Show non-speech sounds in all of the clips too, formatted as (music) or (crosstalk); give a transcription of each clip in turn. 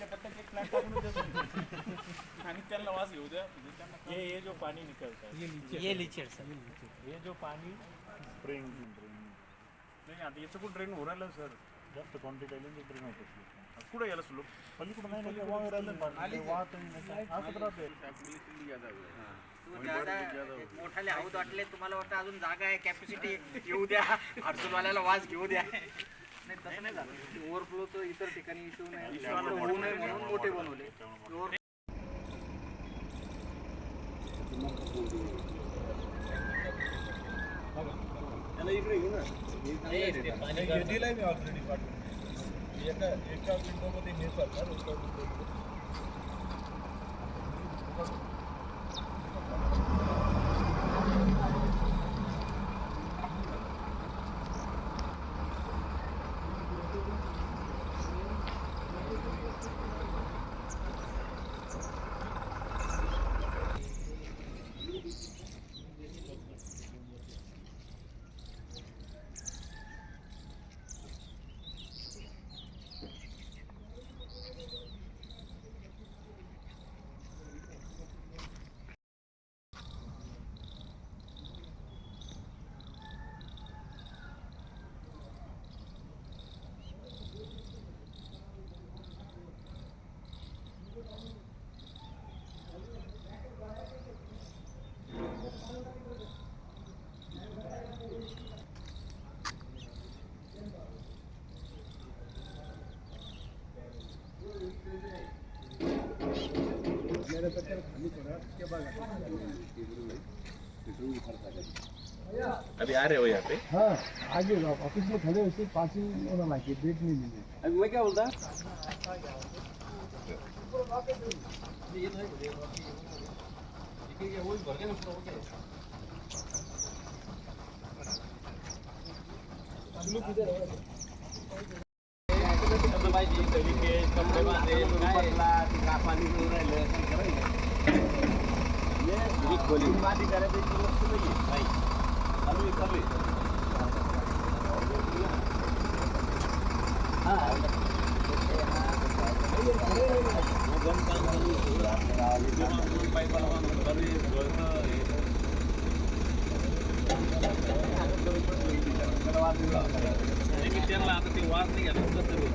खालच्या एक प्लांट टाकून देतो आणि त्यांना वास घेऊ द्या म्हणजे त्यांना ये ये जो पानी निकलता है। ये लीचेड सर। ये जो पानी स्प्रिंग नाही आता याचं कुठं ड्रेन हो सर। जास्त क्वांटिटी आली तर ड्रेन होत असली कुठं यायला सुलो पलीकडून नाही ना वाहून राहिलं पाणी. ते नाही ना. राहते मोठाले हौद वाटले तुम्हाला वाटतं अजून जागा आहे कॅपॅसिटी येऊ द्या. (laughs) हर्सुलवाल्याला वास घेऊ द्या. नाही तसं नाही झालं. ओव्हरफ्लोचं इतर ठिकाणी इश्यू नाही. होऊ नये म्हणून मोठे बनवले. Over- दिलाय मी ऑलरेडी पाठवून. एका एका विंडोमध्ये हे चालणार अभी आ रहे हो यहाँ पे? हाँ आगे जाओ ऑफिस में खड़े हो पास ही होना लाइक डेट नहीं मिली। अभी मैं क्या बोलता त्यांना आता ते वास नाही घ्यायला कसं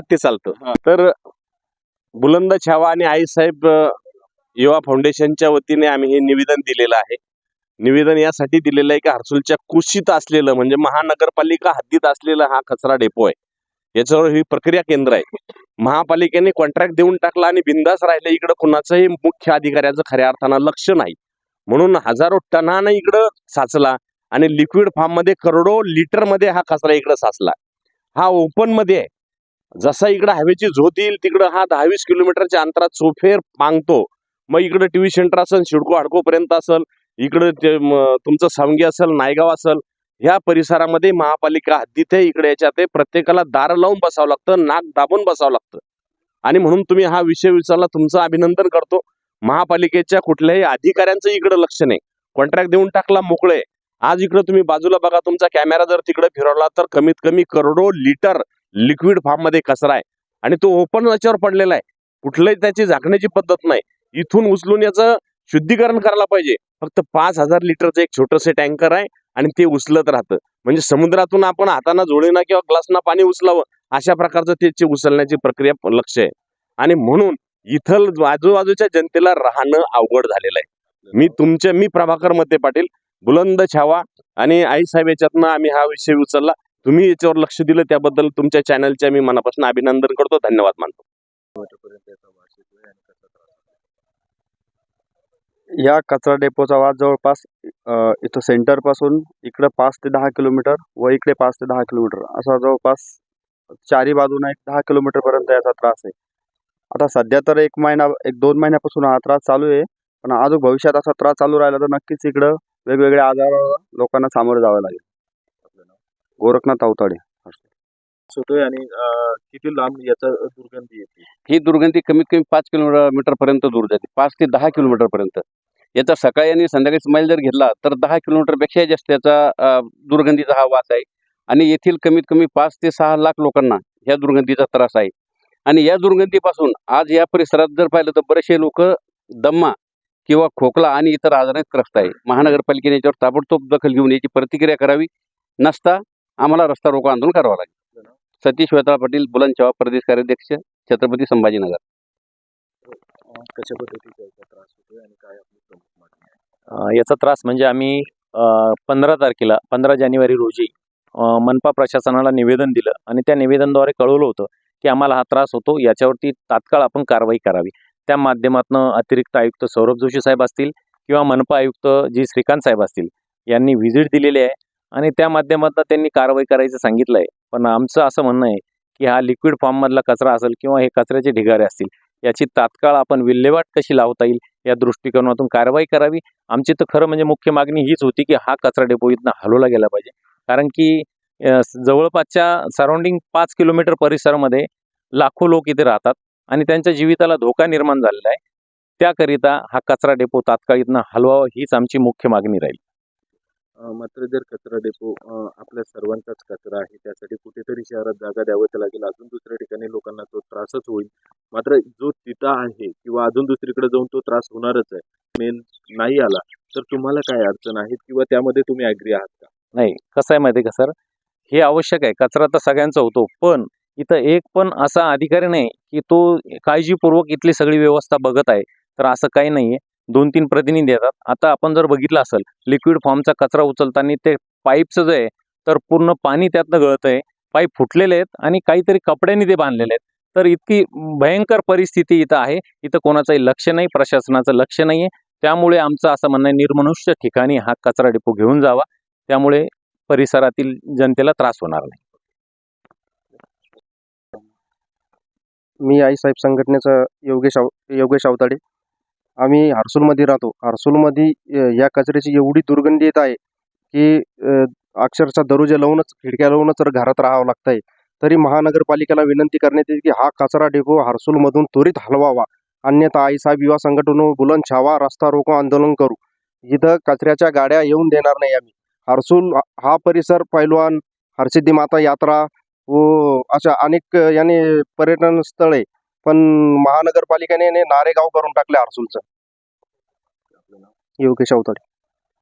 ते. चालतं तर बुलंद छावा आणि आईसाहेब युवा फाउंडेशनच्या वतीने आम्ही हे निवेदन दिलेलं आहे. निवेदन यासाठी दिलेलं आहे की हर्सुलच्या कुशीत असलेलं म्हणजे महानगरपालिका हद्दीत असलेला हा कचरा डेपो आहे. याच्यावर ही प्रक्रिया केंद्र आहे. महापालिकेने कॉन्ट्रॅक्ट देऊन टाकला आणि बिंदास राहिले. इकडं कुणाचंही मुख्य अधिकाऱ्याचं खऱ्या अर्थानं लक्ष नाही. म्हणून हजारो टनानं इकडं साचला आणि लिक्विड फार्ममध्ये करोडो लिटरमध्ये हा कचरा इकडं साचला. हा ओपनमध्ये आहे. जसा इकडं हवेची झोत येईल तिकडं हा दहावीस किलोमीटरच्या अंतरात चोफेर पांगतो. मग इकडं टीव्ही सेंटर असेल शिडको हाडको पर्यंत असेल इकडं ते तुमचं सावंगी असेल नायगाव असेल ह्या परिसरामध्ये महापालिका हद्दीत आहे इकडे याच्यात आहे. प्रत्येकाला दार लावून बसावं लागतं नाक दाबून बसावं लागतं. आणि म्हणून तुम्ही हा विषय विचारला तुमचं अभिनंदन करतो. महापालिकेच्या कुठल्याही अधिकाऱ्यांचं इकडं लक्ष नाही. कॉन्ट्रॅक्ट देऊन टाकला मोकळे. आज इकडं तुम्ही बाजूला बघा तुमचा कॅमेरा जर तिकडे फिरवला तर कमीत कमी करोडो लिटर लिक्विड फार्ममध्ये कचरा आहे. आणि तो ओपन याच्यावर पडलेला आहे. कुठलंही त्याची झाकण्याची पद्धत नाही. इथून उचलून याचं शुद्धीकरण करायला पाहिजे. फक्त पाच हजार लिटरचं एक छोटंसं टँकर आहे आणि ते उचलत राहतं. म्हणजे समुद्रातून आपण हाताना जोडीना किंवा ग्लासना पाणी उचलावं अशा प्रकारचं त्याची उचलण्याची प्रक्रिया लक्ष आहे. आणि म्हणून इथल आजूबाजूच्या जनतेला राहणं अवघड झालेलं आहे. मी तुमच्या मी प्रभाकर मते पाटील बुलंद छावा आणि आई साहेब याच्यातनं आम्ही हा विषय उचलला. तुम्ही याच्यावर लक्ष दिलं त्याबद्दल तुमच्या चॅनलच्या मी मनापासून अभिनंदन करतो. धन्यवाद मानतो. या कचरा डेपोचा वाद जवळपास अ, इथं सेंटरपासून इकडं पाच ते दहा किलोमीटर व इकडे पाच ते दहा किलोमीटर. असा जवळपास चारी बाजूने एक दहा किलोमीटर पर्यंत याचा त्रास आहे. आता सध्या तर एक महिना एक दोन महिन्यापासून हा त्रास चालू आहे पण अजून भविष्यात असा त्रास चालू राहिला तर नक्कीच इकडं वेगवेगळे आजार लोकांना सामोरं जावं लागेल. गोरखनाथ अवताडे. होतोय आणि अं, किती लांब याचा दुर्गंधी येते? ही दुर्गंधी कमीत कमी पाच किलोमीटर पर्यंत दूर जाते. पाच ते दहा किलोमीटर पर्यंत. याचा सकाळी आणि संध्याकाळी स्माईल जर घेतला तर दहा किलोमीटरपेक्षा जास्त याचा दुर्गंधीचा हा वास आहे. आणि येथील कमीत कमी पाच ते सहा लाख लोकांना ह्या दुर्गंधीचा त्रास आहे. आणि या दुर्गंधीपासून आज या परिसरात जर पाहिलं तर बरेचसे लोक दम्मा किंवा खोकला आणि इतर आजाराने त्रस्त आहे. महानगरपालिकेने याच्यावर ताबडतोब दखल घेऊन याची प्रतिक्रिया करावी. नसता आम्हाला रस्ता रोको आंदोलन करावं लागेल. सतीश वेताळ पाटील बुलंदशहा प्रदेश कार्याध्यक्ष छत्रपती संभाजीनगर. कशा पद्धतीचा याचा त्रास होतोय आणि काय आपली प्रमुख मागणी आहे? याचा त्रास म्हणजे आम्ही पंधरा तारखेला पंधरा जानेवारी रोजी मनपा प्रशासनाला निवेदन दिलं आणि त्या निवेदनद्वारे कळवलं होतं की आम्हाला हा त्रास होतो याच्यावरती तात्काळ आपण कारवाई करावी. त्या माध्यमातून अतिरिक्त आयुक्त सौरभ जोशी साहेब असतील किंवा मनपा आयुक्त जी श्रीकांत साहेब असतील यांनी व्हिजिट दिलेली आहे आणि त्या माध्यमातून त्यांनी कारवाई करायचं सांगितलं आहे पण आमचं असं म्हणणं आहे की हा लिक्विड फॉर्ममधला कचरा असेल किंवा हे कचऱ्याचे ढिगारे असतील याची तात्काळ आपण विल्हेवाट कशी लावता येईल या दृष्टिकोनातून कारवाई करावी? आमची तर खरं म्हणजे मुख्य मागणी हीच होती की हा कचरा डेपो इथनं हलवला गेला पाहिजे. कारण की जवळपासच्या सराउंडिंग पाच किलोमीटर परिसरामध्ये लाखो लोक इथे राहतात आणि त्यांच्या जीविताला धोका निर्माण झालेला आहे. त्याकरिता हा कचरा डेपो तात्काळ इथनं हलवावा हीच आमची मुख्य मागणी राहील. मात्र जर कचरा डेपो आपल्या सर्वांचाच कचरा आहे त्यासाठी कुठेतरी शहरात जागा द्यावं लागेल. अजून दुसऱ्या ठिकाणी लोकांना तो त्रासच होईल. मात्र जो तिथं आहे किंवा अजून दुसरीकडे जाऊन तो त्रास होणारच आहे मेन नाही आला तर तुम्हाला काय अडचण आहे किंवा त्यामध्ये तुम्ही ॲग्री आहात का? नाही कसं आहे माहिती आहे का सर? हे आवश्यक आहे. कचरा तर सगळ्यांचा होतो पण इथं एक पण असा अधिकारी नाही की तो काळजीपूर्वक इथली सगळी व्यवस्था बघत आहे. तर असं काही नाही आहे दोन तीन प्रतिनिधी येतात. आता आपण जर बघितलं असेल लिक्विड फॉर्मचा कचरा उचलताना ते पाईपचं जे आहे तर पूर्ण पाणी त्यातनं गळत आहे. पाईप फुटलेले आहेत आणि काहीतरी कपड्यांनी ते बांधलेले आहेत. तर इतकी भयंकर परिस्थिती इथं आहे. इथं कोणाचंही लक्ष नाही प्रशासनाचं लक्ष नाही आहे त्यामुळे आमचं असं म्हणणं आहे निर्मनुष्य ठिकाणी हा कचरा डिपो घेऊन जावा. त्यामुळे परिसरातील जनतेला त्रास होणार नाही. मी आई साहेब संघटनेचा योगेश आव योगेश अवताडे आम्ही हर्सूलमध्ये राहतो. हर्सूलमध्ये या कचऱ्याची एवढी दुर्गंधी येत आहे की अक्षरशः दरोजे लावूनच खिडक्या लावूनच घरात राहावं लागत आहे तरी महानगरपालिकेला विनंती करण्यात येते की हा कचरा डेपो हर्सूलमधून त्वरित हलवावा. अन्यथा आई साहेब युवा संघटन बुलंद छावा रस्ता रोको आंदोलन करू. इथं कचऱ्याच्या गाड्या येऊन देणार नाही आम्ही. हर्सूल हा परिसर पैलवान हरसिद्धी माता यात्रा व अशा अनेक याने पर्यटन स्थळे पण महानगरपालिकेने नारेगाव करून टाकले आरसूलचं योगेश अवताडे.